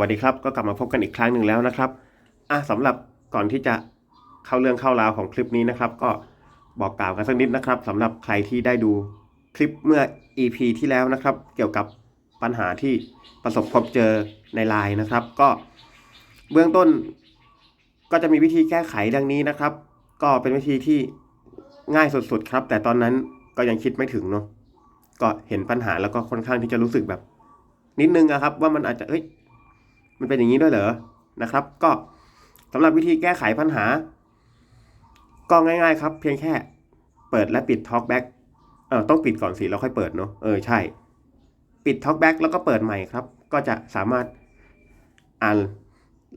สวัสดีครับก็กลับมาพบกันอีกครั้งหนึ่งแล้วนะครับอะสำหรับก่อนที่จะเข้าเรื่องเข้าราวของคลิปนี้นะครับ ก็บอกกล่าวกันสักนิดนะครับสำหรับใครที่ได้ดูคลิปเมื่อ EP ที่แล้วนะครับ เกี่ยวกับปัญหาที่ประสบพบเจอในไลน์นะครับ ก็เบื้องต้นก็จะมีวิธีแก้ไขดังนี้นะครับ ก็เป็นวิธีที่ง่ายสุดๆครับ แต่ตอนนั้นก็ยังคิดไม่ถึงเนาะก็เห็นปัญหาแล้วก็ค่อนข้างที่จะรู้สึกแบบ นิดนึงอะครับ ว่ามันอาจจะเอ้ย มันเป็นอย่างนี้ด้วยเหรอนะครับ ก็สำหรับวิธีแก้ไขปัญหา ก็ง่าย ๆ ครับ เพียงแค่เปิดและปิด Talkback เออต้องปิดก่อนสิแล้วค่อยเปิดเนาะเออใช่ ปิด Talkback แล้วก็เปิดใหม่ครับ ก็จะสามารถอ่าน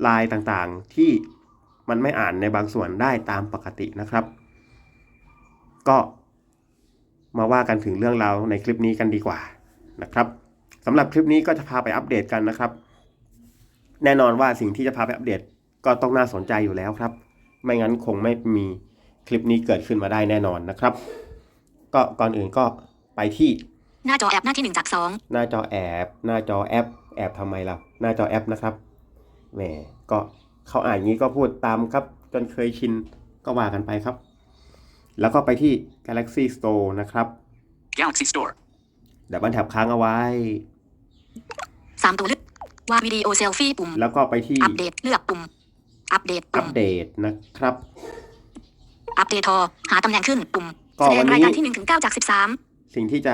ลน์ต่างๆที่มันไม่อ่านในบางส่วนได้ตามปกตินะครับ ก็มาว่ากันถึงเรื่องราวในคลิปนี้กันดีกว่านะครับสำหรับคลิปนี้ก็จะพาไปอัปเดตกันนะครับ แน่นอนว่าสิ่งที่จะพาไปอัปเดตก็ต้องน่าสนใจอยู่แล้วครับ ไม่งั้นคงไม่มีคลิปนี้เกิดขึ้นมาได้แน่นอนนะครับ ก็ก่อนอื่นก็ไปที่ หน้าจอแอปหน้าที่1จากหน้าจอแอบหน้าจอแอปแอบทำไมล่ะ หน้าจอแอปนะครับแหมก็เขาอ่านอย่างนี้ก็พูดตามครับ จนเคยชินก็ว่ากันไปครับ แล้วก็ไปที่ Galaxy Store นะครับ Galaxy Store. เดี๋ยวบันแท็บค้างเอาไว้2 3ตัวเลือก วาดวิดีโอเซลฟี่ปุ่ม แล้วก็ไปที่อัปเดตเลือกปุ่ม อัปเดตอัปุ่ปมเดตนะครับ อัปเดตทอหาตำแหน่งขึ้นปุ่มก็แสดวังนนี้รายการที่1ถึง9จากสิ่งที่จะ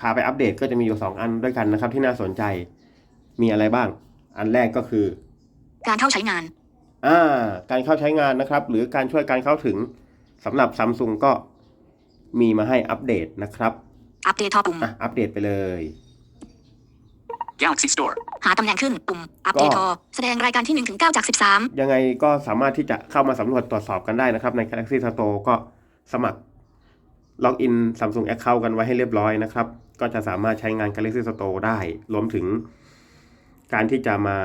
พาไปอัปเดตก็จะมีอยู่2อันด้วยกันนะครับ ที่น่าสนใจมีอะไรบ้าง อันแรกก็คือ13การเข้าใช้งานอ่าการเข้าใช้งานนะครับ หรือการช่วยการเข้าถึงสำหรับซัมซุงก็มีมาให้อัปเดตนะครับ อัปเดตทอปุ่มอะอัปเดตไปเลย Galaxy Store. หาตำแหน่งขึ้นปุ่มอัปเดตทอแสดงรายการที่ 1 ถึง 9 จากยังไงก็สามารถที่จะเข้ามาสำรวจตรวจสอบกันได้นะครับใน Galaxy Store ก็สมัครล็อกอิน Samsung Account กันไว้ให้เรียบร้อยนะครับ ก็จะสามารถใช้งาน Galaxy Store ได้ รวมถึง การที่จะมา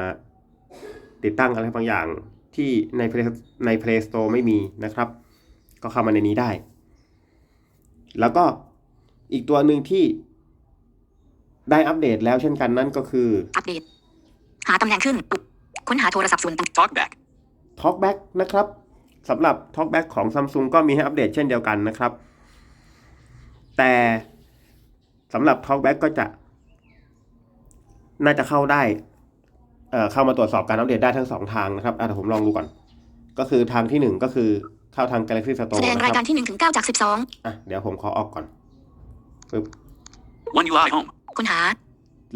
ติดตั้งอะไรบางอย่างที่ใน Play ใน Play Store ไม่มีนะครับ ก็เข้ามาในนี้ได้ แล้วก็อีกตัวหนึ่งที่ ได้อัปเดตแล้วเช่นกันนั่นก็คือ3อัปเดต หาตำแหน่งขึ้นปุ่มค้นหาโทรศัพท์ส่วนตัว Talkback. Talkback นะครับสำหรับ Talkback ของ Samsung ก็มีให้อัปเดตเช่นเดียวกันนะครับ แต่สำหรับ Talkback ก็จะ น่าจะเข้าได้เอ่อเข้ามาตรวจสอบการอัปเดตได้ทั้งสองทางนะครับอะเดี๋ยวผมลองดูก่อน ก็คือทางที่หนึ่งก็คือเข้าทาง Galaxy แส Store ดงนะรายคการัรบที่1ถึง9จากอะเดี๋ยวผมขอออกก่อนปึ๊บ One UI Home. 12ค้นหา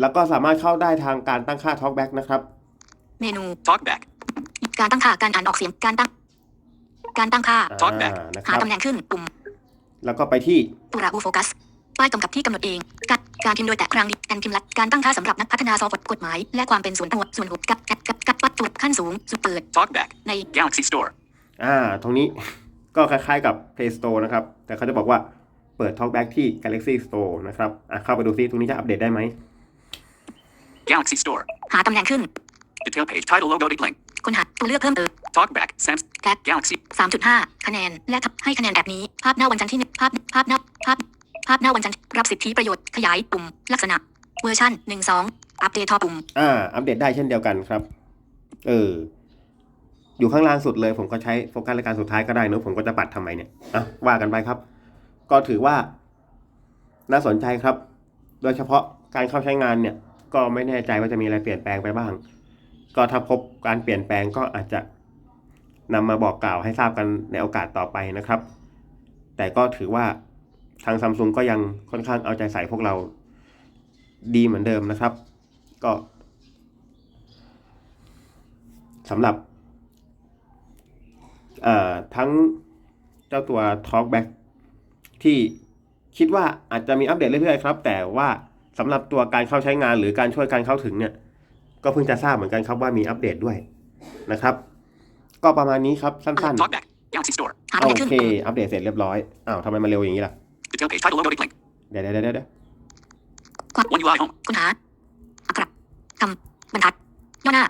แล้วก็สามารถเข้าได้ทางการตั้งค่า Talkback นะครับ เมนู Talkback. การตั้งค่าการอ่านออกเสียงการตั้ง การตั้งค่าอ่า Talkback นะคหารับตำแหน่งขึ้นปุ่ม แล้วก็ไปที่ตัวราอูโฟกัสป้ายกำกับที่กำหนดเองการการพิมพ์โดยแตะครั้งนี้การพิมพ์ลัดการตั้งค่าสำหรับนักพัฒนาซอฟต์แวร์กฎหมาย และความเป็นส่วนตัวส่วนบุคกับกับกับกับวัตถุขั้นสูงสุดเปิด Talkback. ใน Galaxy Store. อ่า ตรงนี้ก็คล้ายๆกับ Play Store นะครับ แต่เขาจะบอกว่า เปิด Talkback ที่ Galaxy Store นะครับอะเข้าไปดูซิตรงนี้จะอัปเดตได้ไหม Galaxy Store. หาตำแหน่งขึ้น Detail page title logo date link. ค้นหาตัวเลือกเพิ่มเติม Talkback. Samsung. แท็ก Galaxy. 3.5 คะแนน และทับให้คะแนนแบบนี้ ภาพหน้าวันจันทร์ที่หนึ่งภาพภาพหน้าภาพภาพหน้าวันจันทร์รับสิทธิประโยชน์ขยายปุ่ม ลักษณะเวอร์ชัน1.2อัปเดตทอปุ่มอ่าอัปเดตได้เช่นเดียวกันครับ เออ อยู่ข้างล่างสุดเลย ผมก็ใช้โฟกัสรายการสุดท้ายก็ได้เนอะผมก็จะปัดทำไมเนี่ยอะว่ากันไปครับ ก็ถือว่าน่าสนใจครับ โดยเฉพาะการเข้าใช้งานเนี่ย ก็ไม่แน่ใจว่าจะมีอะไรเปลี่ยนแปลงไปบ้าง ก็ถ้าพบการเปลี่ยนแปลงก็อาจจะนำมาบอกกล่าวให้ทราบกันในโอกาสต่อไปนะครับ แต่ก็ถือว่าทางซัมซุงก็ยังค่อนข้างเอาใจใส่พวกเราดีเหมือนเดิมนะครับ ก็สำหรับทั้งเจ้าตัว Talkback ที่คิดว่าอาจจะมีอัปเดตเรื่อยๆครับ แต่ว่าสำหรับตัวการเข้าใช้งานหรือการช่วยการเข้าถึงเนี่ยก็เพิ่งจะทราบเหมือนกันครับว่ามีอัปเดตด้วยนะครับ ก็ประมาณนี้ครับสั้น Talkback. Galaxy Store. หาๆตำโอแหน่งขึ้นเค อัปเดตเสร็จเรียบร้อยอ้าวทำไมมันเร็วอย่างนี้ล่ะ Detail page title logo date link. เดี๋ยวเดี๋ยวเดี๋ยวเดี๋ยว One UI Home. ค้นหาอักขระคำบรรทัดย่อหน้า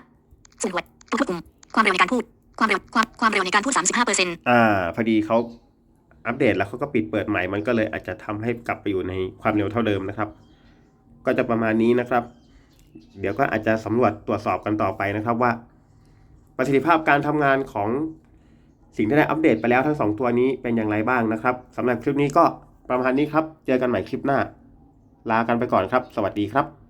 ส่วนหวดตัวควบคุมความเร็วในการพูด ความเร็วความความเร็วในการพูด 35เปอร์เซ็นต์อ่าพอดีเขา อัปเดตแล้วเขาก็ปิดเปิดใหม่ มันก็เลยอาจจะทำให้กลับไปอยู่ในความเร็วเท่าเดิมนะครับ ก็จะประมาณนี้นะครับ เดี๋ยวก็อาจจะสำรวจตรวจสอบกันต่อไปนะครับว่า ประสิทธิภาพการทำงานของสิ่งที่ได้อัปเดตไปแล้วทั้งสองตัวนี้เป็นอย่างไรบ้างนะครับสำหรับคลิปนี้ก็ประมาณนี้ครับ เจอกันใหม่คลิปหน้า ลากันไปก่อนครับ สวัสดีครับ